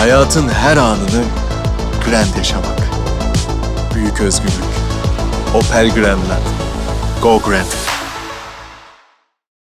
Hayatın her anını grand yaşamak. Büyük özgürlük. Opel Grandland. Go Grand.